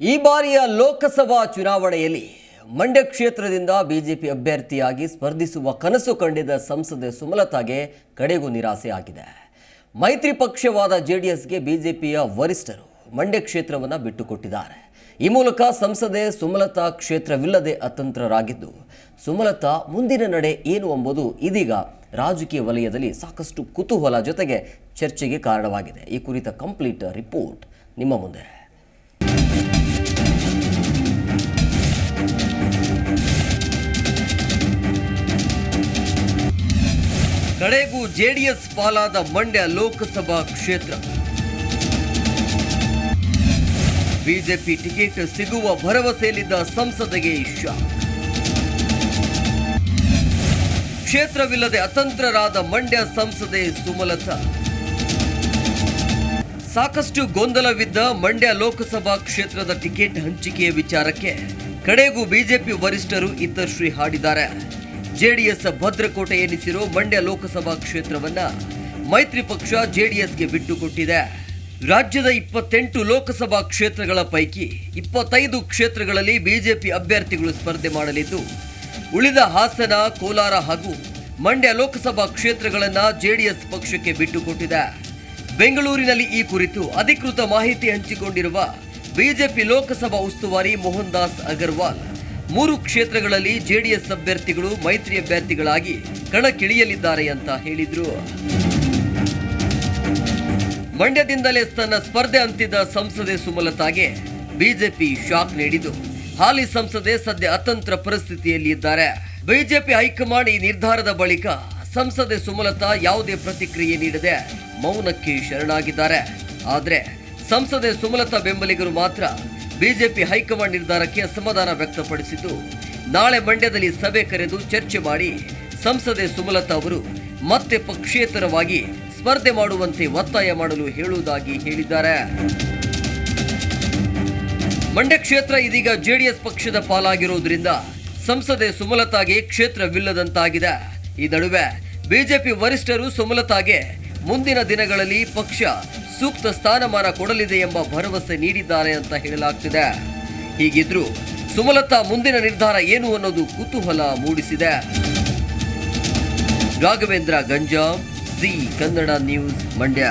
ಈ ಬಾರಿಯ ಲೋಕಸಭಾ ಚುನಾವಣೆಯಲ್ಲಿ ಮಂಡ್ಯ ಕ್ಷೇತ್ರದಿಂದ ಬಿಜೆಪಿ ಅಭ್ಯರ್ಥಿಯಾಗಿ ಸ್ಪರ್ಧಿಸುವ ಕನಸು ಕಂಡಿದ್ದ ಸಂಸದೆ ಸುಮಲತಾಗೆ ಕಡೆಗೂ ನಿರಾಸೆ ಆಗಿದೆ. ಮೈತ್ರಿ ಪಕ್ಷವಾದ ಜೆಡಿಎಸ್ಗೆ ಬಿಜೆಪಿಯ ವರಿಷ್ಠರು ಮಂಡ್ಯ ಕ್ಷೇತ್ರವನ್ನು ಬಿಟ್ಟುಕೊಟ್ಟಿದ್ದಾರೆ. ಈ ಮೂಲಕ ಸಂಸದೆ ಸುಮಲತಾ ಕ್ಷೇತ್ರವಿಲ್ಲದೆ ಅತಂತ್ರರಾಗಿದ್ದು, ಸುಮಲತಾ ಮುಂದಿನ ನಡೆ ಏನು ಎಂಬುದು ಇದೀಗ ರಾಜಕೀಯ ವಲಯದಲ್ಲಿ ಸಾಕಷ್ಟು ಕುತೂಹಲ ಜೊತೆಗೆ ಚರ್ಚೆಗೆ ಕಾರಣವಾಗಿದೆ. ಈ ಕುರಿತ ಕಂಪ್ಲೀಟ್ ರಿಪೋರ್ಟ್ ನಿಮ್ಮ ಮುಂದೆ. ಕಡೆಗೂ ಜೆಡಿಎಸ್ ಪಾಲಾದ ಮಂಡ್ಯ ಲೋಕಸಭಾ ಕ್ಷೇತ್ರ. ಬಿಜೆಪಿ ಟಿಕೆಟ್ ಸಿಗುವ ಭರವಸೆಯಲ್ಲಿದ್ದ ಸಂಸದಗೆ ಶಾಕ್. ಕ್ಷೇತ್ರವಿಲ್ಲದೆ ಅತಂತ್ರರಾದ ಮಂಡ್ಯ ಸಂಸದೆ ಸುಮಲತಾ. ಸಾಕಷ್ಟು ಗೊಂದಲವಿದ್ದ ಮಂಡ್ಯ ಲೋಕಸಭಾ ಕ್ಷೇತ್ರದ ಟಿಕೆಟ್ ಹಂಚಿಕೆಯ ವಿಚಾರಕ್ಕೆ ಕಡೆಗೂ ಬಿಜೆಪಿ ವರಿಷ್ಠರು ಇತ್ತಶ್ರೀ ಹಾಡಿದ್ದಾರೆ. ಜೆಡಿಎಸ್ ಭದ್ರಕೋಟೆ ಎನಿಸಿರೋ ಮಂಡ್ಯ ಲೋಕಸಭಾ ಕ್ಷೇತ್ರವನ್ನ ಮೈತ್ರಿ ಪಕ್ಷ ಜೆಡಿಎಸ್ಗೆ ಬಿಟ್ಟುಕೊಟ್ಟಿದೆ ರಾಜ್ಯದ ಇಪ್ಪತ್ತೆಂಟು ಲೋಕಸಭಾ ಕ್ಷೇತ್ರಗಳ ಪೈಕಿ ಇಪ್ಪತ್ತೈದು ಕ್ಷೇತ್ರಗಳಲ್ಲಿ ಬಿಜೆಪಿ ಅಭ್ಯರ್ಥಿಗಳು ಸ್ಪರ್ಧೆ ಮಾಡಲಿದ್ದು, ಉಳಿದ ಹಾಸನ, ಕೋಲಾರ ಹಾಗೂ ಮಂಡ್ಯ ಲೋಕಸಭಾ ಕ್ಷೇತ್ರಗಳನ್ನು ಜೆಡಿಎಸ್ ಪಕ್ಷಕ್ಕೆ ಬಿಟ್ಟುಕೊಟ್ಟಿದೆ ಬೆಂಗಳೂರಿನಲ್ಲಿ ಈ ಕುರಿತು ಅಧಿಕೃತ ಮಾಹಿತಿ ಹಂಚಿಕೊಂಡಿರುವ ಬಿಜೆಪಿ ಲೋಕಸಭಾ ಉಸ್ತುವಾರಿ ಮೋಹನ್ ದಾಸ್ ಅಗರ್ವಾಲ್ ಮೂರು ಕ್ಷೇತ್ರಗಳಲ್ಲಿ ಜೆಡಿಎಸ್ ಅಭ್ಯರ್ಥಿಗಳು, ಮೈತ್ರಿ ಅಭ್ಯರ್ಥಿಗಳಾಗಿ ಕಣಕ್ಕಿಳಿಯಲಿದ್ದಾರೆ ಅಂತ ಹೇಳಿದ್ರು. ಮಂಡ್ಯದಿಂದಲೇ ತನ್ನ ಸ್ಪರ್ಧೆ ಅಂತಿದ್ದ ಸಂಸದೆ ಸುಮಲತಾಗೆ ಬಿಜೆಪಿ ಶಾಕ್ ನೀಡಿದ್ದು. ಹಾಲಿ ಸಂಸದೆ ಸದ್ಯ ಅತಂತ್ರ ಪರಿಸ್ಥಿತಿಯಲ್ಲಿ ಇದ್ದಾರೆ. ಬಿಜೆಪಿ ಹೈಕಮಾಂಡ್ ಈ ನಿರ್ಧಾರದ ಬಳಿಕ ಸಂಸದೆ ಸುಮಲತಾ ಯಾವುದೇ ಪ್ರತಿಕ್ರಿಯೆ ನೀಡದೆ ಮೌನಕ್ಕೆ ಶರಣಾಗಿದ್ದಾರೆ. ಆದರೆ ಸಂಸದೆ ಸುಮಲತಾ ಬೆಂಬಲಿಗರು ಮಾತ್ರ ಬಿಜೆಪಿ ಹೈಕಮಾಂಡ್ ನಿರ್ಧಾರಕ್ಕೆ ಅಸಮಾಧಾನ ವ್ಯಕ್ತಪಡಿಸಿದ್ದು, ನಾಳೆ ಮಂಡ್ಯದಲ್ಲಿ ಸಭೆ ಕರೆದು ಚರ್ಚೆ ಮಾಡಿ ಸಂಸದೆ ಸುಮಲತಾ ಅವರು ಮತ್ತೆ ಪಕ್ಷೇತರವಾಗಿ ಸ್ಪರ್ಧೆ ಮಾಡುವಂತೆ ಒತ್ತಾಯ ಮಾಡಲು ಹೇಳುವುದಾಗಿ ಹೇಳಿದ್ದಾರೆ. ಮಂಡ್ಯ ಕ್ಷೇತ್ರ ಇದೀಗ ಜೆಡಿಎಸ್ ಪಕ್ಷದ ಪಾಲಾಗಿರುವುದರಿಂದ ಸಂಸದೆ ಸುಮಲತಾಗೆ ಕ್ಷೇತ್ರವಿಲ್ಲದಂತಾಗಿದೆ. ಈ ನಡುವೆ ಬಿಜೆಪಿ ವರಿಷ್ಠರು ಸುಮಲತಾಗೆ ಮುಂದಿನ ದಿನಗಳಲ್ಲಿ ಪಕ್ಷ ಸೂಕ್ತ ಸ್ಥಾನಮಾನ ಕೊಡಲಿದೆ ಎಂಬ ಭರವಸೆ ನೀಡಿದ್ದಾರೆ ಅಂತ ಹೇಳಲಾಗ್ತಿದೆ. ಹೀಗಿದ್ರೂ ಸುಮಲತಾ ಮುಂದಿನ ನಿರ್ಧಾರ ಏನು ಅನ್ನೋದು ಕುತೂಹಲ ಮೂಡಿಸಿದೆ. Raghavendra Ganjam, C Kannada news Mandya.